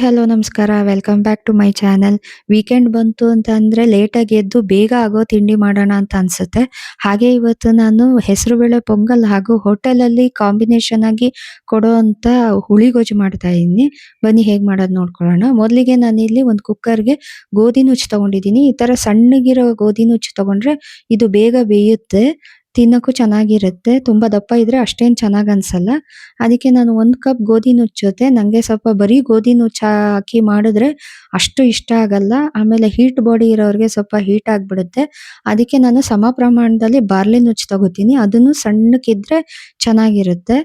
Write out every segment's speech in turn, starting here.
Hello ನಮಸ್ಕಾರ. Welcome back to my channel weekend ಬಂತು ಅಂತ ಅಂದ್ರೆ ಲೇಟಾಗಿ ಎದ್ದು ಬೇಗ ಆಗೋ ತಿಂಡಿ ಮಾಡೋಣ ಅಂತ ಅನ್ಸುತ್ತೆ. ಹಾಗೆ ಇವತ್ತು ನಾನು ಹೆಸರುಬೇಳೆ ಪೊಂಗಲ್ ಹಾಗೂ ಹೋಟೆಲಲ್ಲಿ ಕಾಂಬಿನೇಷನ್ ಆಗಿ ಕೊಡೋ ಕೊಡುವಂತ ಹುಳಿಗೊಜ್ಜು ಮಾಡ್ತಾ ಇದ್ದೀನಿ. ಬನ್ನಿ, ಹೇಗ್ ಮಾಡೋದು ನೋಡ್ಕೊಳ್ಳೋಣ. ಮೊದಲಿಗೆ ನಾನು ಇಲ್ಲಿ ಒಂದು ಕುಕ್ಕರ್ಗೆ ಗೋಧಿ ನುಚ್ಚು ತಗೊಂಡಿದ್ದೀನಿ. ಈ ಥರ ಸಣ್ಣಗಿರೋ ಗೋಧಿ ನುಚ್ಚು ತಗೊಂಡ್ರೆ ಇದು ಬೇಗ ಬೇಯುತ್ತೆ. ತಿನ್ನಕ್ಕೂ ಚೆನ್ನಾಗಿರುತ್ತೆ, ತುಂಬ ದಪ್ಪ ಇದ್ರೆ ಅಷ್ಟೇನು ಚೆನ್ನಾಗಿ ಅನ್ಸಲ್ಲ. ಅದಕ್ಕೆ ನಾನು ಒಂದು ಕಪ್ ಗೋಧಿ ನುಚ್ಚ ಜೊತೆ ನನಗೆ ಸ್ವಲ್ಪ ಬರೀ ಗೋಧಿ ನುಚ್ಚ ಹಾಕಿ ಮಾಡಿದ್ರೆ ಅಷ್ಟು ಇಷ್ಟ ಆಗಲ್ಲ. ಆಮೇಲೆ ಹೀಟ್ ಬಾಡಿ ಇರೋರಿಗೆ ಸ್ವಲ್ಪ ಹೀಟ್ ಆಗಿಬಿಡುತ್ತೆ. ಅದಕ್ಕೆ ನಾನು ಸಮ ಪ್ರಮಾಣದಲ್ಲಿ ಬಾರ್ಲಿ ನುಚ್ಚು ತಗೋತೀನಿ. ಅದನ್ನು ಸಣ್ಣಕ್ಕಿದ್ರೆ ಚೆನ್ನಾಗಿರುತ್ತೆ.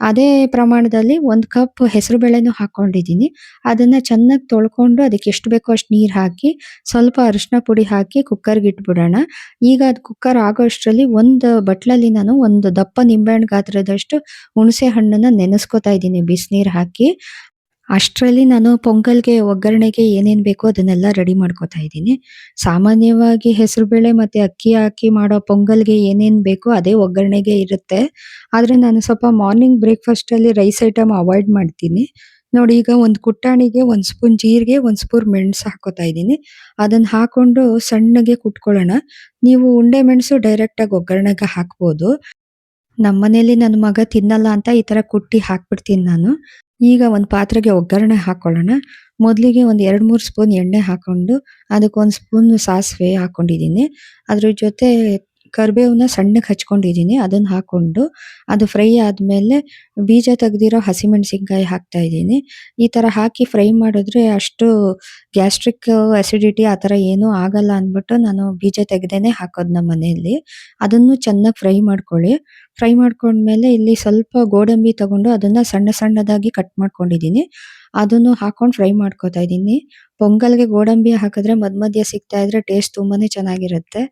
ಅದೇ ಪ್ರಮಾಣದಲ್ಲಿ ಒಂದು ಕಪ್ ಹೆಸರು ಬೇಳೆನೂ ಹಾಕೊಂಡಿದ್ದೀನಿ. ಅದನ್ನ ಚೆನ್ನಾಗಿ ತೊಳ್ಕೊಂಡು ಅದಕ್ಕೆ ಎಷ್ಟು ಬೇಕೋ ಅಷ್ಟು ನೀರು ಹಾಕಿ, ಸ್ವಲ್ಪ ಅರಿಶಿನ ಪುಡಿ ಹಾಕಿ ಕುಕ್ಕರ್ಗೆ ಇಟ್ಬಿಡೋಣ. ಈಗ ಅದು ಕುಕ್ಕರ್ ಆಗೋ ಅಷ್ಟರಲ್ಲಿ ಒಂದು ಬಟ್ಲಲ್ಲಿ ನಾನು ಒಂದು ದಪ್ಪ ನಿಂಬೆಹಣ್ಣು ಗಾತ್ರದಷ್ಟು ಹುಣಸೆ ಹಣ್ಣನ್ನ ನೆನೆಸ್ಕೊತಾ ಇದ್ದೀನಿ. ಬಿಸಿನೀರು ಹಾಕಿ. ಅಷ್ಟರಲ್ಲಿ ನಾನು ಪೊಂಗಲ್ಗೆ, ಒಗ್ಗರಣೆಗೆ ಏನೇನ್ ಬೇಕೋ ಅದನ್ನೆಲ್ಲ ರೆಡಿ ಮಾಡ್ಕೋತಾ ಇದ್ದೀನಿ. ಸಾಮಾನ್ಯವಾಗಿ ಹೆಸರುಬೇಳೆ ಮತ್ತೆ ಅಕ್ಕಿ ಹಾಕಿ ಮಾಡೋ ಪೊಂಗಲ್ಗೆ ಏನೇನ್ ಬೇಕೋ ಅದೇ ಒಗ್ಗರಣೆಗೆ ಇರುತ್ತೆ. ಆದ್ರೆ ನಾನು ಸ್ವಲ್ಪ ಮಾರ್ನಿಂಗ್ ಬ್ರೇಕ್ಫಾಸ್ಟಲ್ಲಿ ರೈಸ್ ಐಟಮ್ ಅವಾಯ್ಡ್ ಮಾಡ್ತೀನಿ. ನೋಡಿ, ಈಗ ಒಂದು ಕುಟ್ಟಾಣಿಗೆ ಒಂದು ಸ್ಪೂನ್ ಜೀರಿಗೆ, ಒಂದು ಸ್ಪೂನ್ ಮೆಣಸು ಹಾಕೋತಾ ಇದ್ದೀನಿ. ಅದನ್ನ ಹಾಕೊಂಡು ಸಣ್ಣಗೆ ಕುಟ್ಕೊಳ್ಳೋಣ. ನೀವು ಉಂಡೆ ಮೆಣಸು ಡೈರೆಕ್ಟ್ ಆಗಿ ಒಗ್ಗರಣೆಗೆ ಹಾಕ್ಬೋದು. ನಮ್ಮನೇಲಿ ನನ್ನ ಮಗ ತಿನ್ನಲ್ಲ ಅಂತ ಈ ತರ ಕುಟ್ಟಿ ಹಾಕ್ಬಿಡ್ತೀನಿ ನಾನು. ಈಗ ಒಂದು ಪಾತ್ರೆಗೆ ಒಗ್ಗರಣೆ ಹಾಕೊಳ್ಳೋಣ. ಮೊದಲಿಗೆ ಒಂದು ಎರಡು ಮೂರು ಸ್ಪೂನ್ ಎಣ್ಣೆ ಹಾಕೊಂಡು ಅದಕ್ಕೊಂದು ಸ್ಪೂನ್ ಸಾಸಿವೆ ಹಾಕ್ಕೊಂಡಿದ್ದೀನಿ ಅದ್ರ ಜೊತೆ ಕರಿಬೇವನ್ನ ಸಣ್ಣಕ್ಕೆ ಹಚ್ಕೊಂಡಿದ್ದೀನಿ. ಅದನ್ನ ಹಾಕೊಂಡು ಅದು ಫ್ರೈ ಆದಮೇಲೆ ಬೀಜ ತೆಗೆದಿರೋ ಹಸಿಮೆಣಸಿನ್ಕಾಯಿ ಹಾಕ್ತಾ ಇದ್ದೀನಿ. ಈ ತರ ಹಾಕಿ ಫ್ರೈ ಮಾಡಿದ್ರೆ ಅಷ್ಟು ಗ್ಯಾಸ್ಟ್ರಿಕ್ ಅಸಿಡಿಟಿ ಆ ತರ ಏನೂ ಆಗಲ್ಲ ಅಂದ್ಬಿಟ್ಟು ನಾನು ಬೀಜ ತೆಗೆದೇನೆ ಹಾಕೋದು ನಮ್ಮ ಮನೆಯಲ್ಲಿ. ಅದನ್ನು ಚೆನ್ನಾಗಿ ಫ್ರೈ ಮಾಡ್ಕೊಳ್ಳಿ. ಫ್ರೈ ಮಾಡ್ಕೊಂಡ್ಮೇಲೆ ಇಲ್ಲಿ ಸ್ವಲ್ಪ ಗೋಡಂಬಿ ತಗೊಂಡು ಅದನ್ನ ಸಣ್ಣ ಸಣ್ಣದಾಗಿ ಕಟ್ ಮಾಡ್ಕೊಂಡಿದ್ದೀನಿ. ಅದನ್ನು ಹಾಕೊಂಡು ಫ್ರೈ ಮಾಡ್ಕೊತಾ ಇದ್ದೀನಿ. ಪೊಂಗಲ್ಗೆ ಗೋಡಂಬಿ ಹಾಕಿದ್ರೆ ಮಧ್ಯ ಮಧ್ಯ ಸಿಗ್ತಾ ಇದ್ರೆ ಟೇಸ್ಟ್ ತುಂಬಾನೇ ಚೆನ್ನಾಗಿರುತ್ತೆ.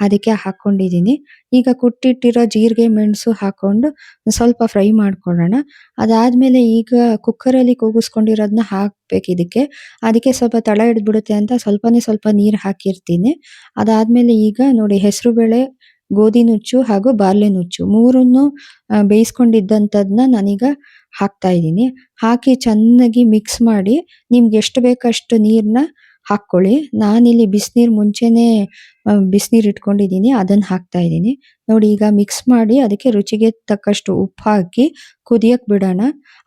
ಅದಕ್ಕೆ ಹಾಕೊಂಡಿದ್ದೀನಿ ಈಗ ಕುಟ್ಟಿಟ್ಟಿರೋ ಜೀರಿಗೆ ಮೆಣಸು ಹಾಕೊಂಡು ಸ್ವಲ್ಪ ಫ್ರೈ ಮಾಡ್ಕೊಳ್ಳೋಣ. ಅದಾದ್ಮೇಲೆ ಈಗ ಕುಕ್ಕರ್ ಅಲ್ಲಿ ಕೂಗಿಸ್ಕೊಂಡಿರೋದನ್ನ ಹಾಕ್ಬೇಕು ಇದಕ್ಕೆ. ಅದಕ್ಕೆ ಸ್ವಲ್ಪ ತಳ ಹಿಡಿದ್ಬಿಡುತ್ತೆ ಅಂತ ಸ್ವಲ್ಪನೇ ಸ್ವಲ್ಪ ನೀರು ಹಾಕಿರ್ತೀನಿ. ಅದಾದ್ಮೇಲೆ ಈಗ ನೋಡಿ ಹೆಸರುಬೇಳೆ ಗೋಧಿ ನುಚ್ಚು ಹಾಗೂ ಬಾರ್ಲೆ ನುಚ್ಚು ಮೂರನ್ನು ಬೇಯಿಸ್ಕೊಂಡಿದ್ದಂಥದ್ದನ್ನ ನಾನೀಗ ಹಾಕ್ತಾ ಇದ್ದೀನಿ. ಹಾಕಿ ಚೆನ್ನಾಗಿ ಮಿಕ್ಸ್ ಮಾಡಿ ನಿಮ್ಗೆ ಎಷ್ಟು ಬೇಕಷ್ಟು ನೀರ್ನ ಹಾಕೊಳ್ಳಿ. ನಾನಿಲ್ಲಿ ಬಿಸಿನೀರು ಮುಂಚೆನೆ ಬಿಸಿನೀರು ಇಟ್ಕೊಂಡಿದ್ದೀನಿ. ಅದನ್ನ ಹಾಕ್ತಾ ಇದ್ದೀನಿ. ನೋಡಿ, ಈಗ ಮಿಕ್ಸ್ ಮಾಡಿ ಅದಕ್ಕೆ ರುಚಿಗೆ ತಕ್ಕಷ್ಟು ಉಪ್ಪು ಹಾಕಿ ಕುದಿಯಕ್ಕೆ ಬಿಡೋಣ.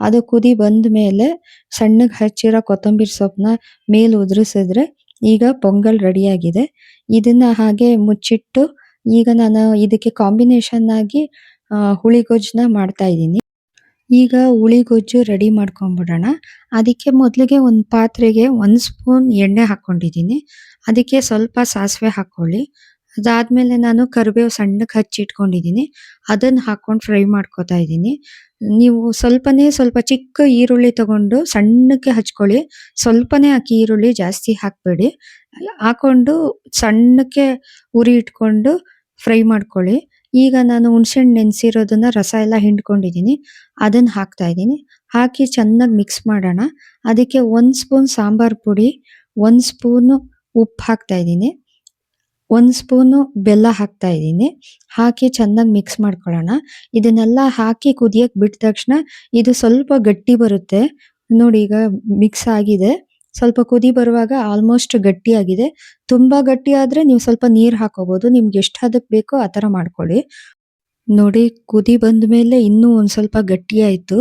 ಅದು ಕುದಿ ಬಂದ ಮೇಲೆ ಸಣ್ಣಗೆ ಹಚ್ಚಿರೋ ಕೊತ್ತಂಬರಿ ಸೊಪ್ಪನ್ನ ಮೇಲೆ ಉದುರಿಸಿದ್ರೆ ಈಗ ಪೊಂಗಲ್ ರೆಡಿಯಾಗಿದೆ. ಇದನ್ನು ಹಾಗೆ ಮುಚ್ಚಿಟ್ಟು ಈಗ ನಾನು ಇದಕ್ಕೆ ಕಾಂಬಿನೇಷನ್ ಆಗಿ ಹುಳಿಗೊಜ್ಜನ್ನ ಮಾಡ್ತಾ ಇದ್ದೀನಿ. ಈಗ ಹುಳಿಗೊಜ್ಜು ರೆಡಿ ಮಾಡ್ಕೊಂಡ್ಬಿಡೋಣ. ಅದಕ್ಕೆ ಮೊದಲಿಗೆ ಒಂದು ಪಾತ್ರೆಗೆ ಒಂದು ಸ್ಪೂನ್ ಎಣ್ಣೆ ಹಾಕ್ಕೊಂಡಿದ್ದೀನಿ. ಅದಕ್ಕೆ ಸ್ವಲ್ಪ ಸಾಸಿವೆ ಹಾಕ್ಕೊಳ್ಳಿ ಅದಾದಮೇಲೆ ನಾನು ಕರಿಬೇವು ಸಣ್ಣಕ್ಕೆ ಹಚ್ಚಿಟ್ಕೊಂಡಿದ್ದೀನಿ. ಅದನ್ನು ಹಾಕ್ಕೊಂಡು ಫ್ರೈ ಮಾಡ್ಕೊತಾ ಇದ್ದೀನಿ. ನೀವು ಸ್ವಲ್ಪನೇ ಸ್ವಲ್ಪ ಚಿಕ್ಕ ಈರುಳ್ಳಿ ತಗೊಂಡು ಸಣ್ಣಕ್ಕೆ ಹಚ್ಕೊಳ್ಳಿ. ಸ್ವಲ್ಪನೇ ಹಾಕಿ ಈರುಳ್ಳಿ ಜಾಸ್ತಿ ಹಾಕಬೇಡಿ. ಹಾಕೊಂಡು ಸಣ್ಣಕ್ಕೆ ಉರಿ ಇಟ್ಕೊಂಡು ಫ್ರೈ ಮಾಡ್ಕೊಳ್ಳಿ. ಈಗ ನಾನು ಹುಣಸೆಹಣ್ಣು ನೆನೆಸಿರೋದನ್ನ ರಸ ಎಲ್ಲ ಹಿಂಡ್ಕೊಂಡಿದ್ದೀನಿ. ಅದನ್ನ ಹಾಕ್ತಾ ಇದ್ದೀನಿ. ಹಾಕಿ ಚೆನ್ನಾಗಿ ಮಿಕ್ಸ್ ಮಾಡೋಣ. ಅದಕ್ಕೆ ಒಂದು ಸ್ಪೂನ್ ಸಾಂಬಾರ್ ಪುಡಿ, ಒಂದು ಸ್ಪೂನು ಉಪ್ಪು ಹಾಕ್ತಾ ಇದ್ದೀನಿ. ಒಂದು ಸ್ಪೂನು ಬೆಲ್ಲ ಹಾಕ್ತಾ ಇದ್ದೀನಿ. ಹಾಕಿ ಚೆನ್ನಾಗಿ ಮಿಕ್ಸ್ ಮಾಡ್ಕೊಳ್ಳೋಣ. ಇದನ್ನೆಲ್ಲ ಹಾಕಿ ಕುದಿಯೋಕ್ಕೆ ಬಿಟ್ಟ ತಕ್ಷಣ ಇದು ಸ್ವಲ್ಪ ಗಟ್ಟಿ ಬರುತ್ತೆ. ನೋಡಿ ಈಗ ಮಿಕ್ಸ್ ಆಗಿದೆ. ಸ್ವಲ್ಪ ಕುದಿ ಬರುವಾಗ ಆಲ್ಮೋಸ್ಟ್ ಗಟ್ಟಿಯಾಗಿದೆ. ತುಂಬಾ ಗಟ್ಟಿ ಆದ್ರೆ ನೀವು ಸ್ವಲ್ಪ ನೀರ್ ಹಾಕೋಬಹುದು ನಿಮ್ಗೆ ಎಷ್ಟು ಹದಕ್ ಬೇಕೋ ಆ ತರ ಮಾಡ್ಕೊಳ್ಳಿ. ನೋಡಿ ಕುದಿ ಬಂದ ಮೇಲೆ ಇನ್ನೂ ಒಂದ್ ಸ್ವಲ್ಪ ಗಟ್ಟಿ ಆಯ್ತು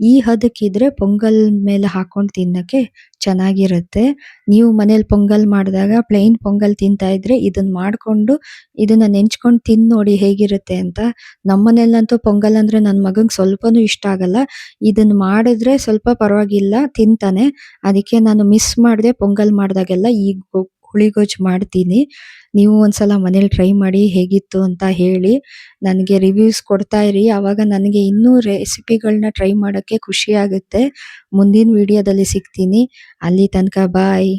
ಈ ಹದಕ್ಕಿದ್ರೆ ಪೊಂಗಲ್ ಮೇಲೆ ಹಾಕೊಂಡು ತಿನ್ನಕ್ಕೆ ಚೆನ್ನಾಗಿರುತ್ತೆ. ನೀವು ಮನೇಲಿ ಪೊಂಗಲ್ ಮಾಡಿದಾಗ ಪ್ಲೇನ್ ಪೊಂಗಲ್ ತಿಂತಾ ಇದ್ರೆ ಇದನ್ನ ಮಾಡ್ಕೊಂಡು ಇದನ್ನ ನೆಂಚ್ಕೊಂಡು ತಿನ್ ನೋಡಿ ಹೇಗಿರುತ್ತೆ ಅಂತ. ನಮ್ಮನೇಲಂತೂ ಪೊಂಗಲ್ ಅಂದ್ರೆ ನನ್ನ ಮಗಂಗೆ ಸ್ವಲ್ಪನೂ ಇಷ್ಟ ಆಗಲ್ಲ. ಇದನ್ನ ಮಾಡಿದ್ರೆ ಸ್ವಲ್ಪ ಪರವಾಗಿಲ್ಲ, ತಿಂತಾನೆ. ಅದಕ್ಕೆ ನಾನು ಮಿಸ್ ಮಾಡಿದೆ ಪೊಂಗಲ್ ಮಾಡಿದಾಗೆಲ್ಲ ಈ ಹುಳಿಗೊಜ್ಜು ಮಾಡ್ತೀನಿ. ನೀವು ಒಂದ್ಸಲ ಮನೇಲಿ ಟ್ರೈ ಮಾಡಿ ಹೇಗಿತ್ತು ಅಂತ ಹೇಳಿ ನನಗೆ ರಿವ್ಯೂಸ್ ಕೊಡ್ತಾ ಇರಿ. ಆವಾಗ ನನಗೆ ಇನ್ನೂ ರೆಸಿಪಿಗಳನ್ನ ಟ್ರೈ ಮಾಡೋಕ್ಕೆ ಖುಷಿ ಆಗುತ್ತೆ. ಮುಂದಿನ ವಿಡಿಯೋದಲ್ಲಿ ಸಿಗ್ತೀನಿ. ಅಲ್ಲಿ ತನಕ ಬಾಯ್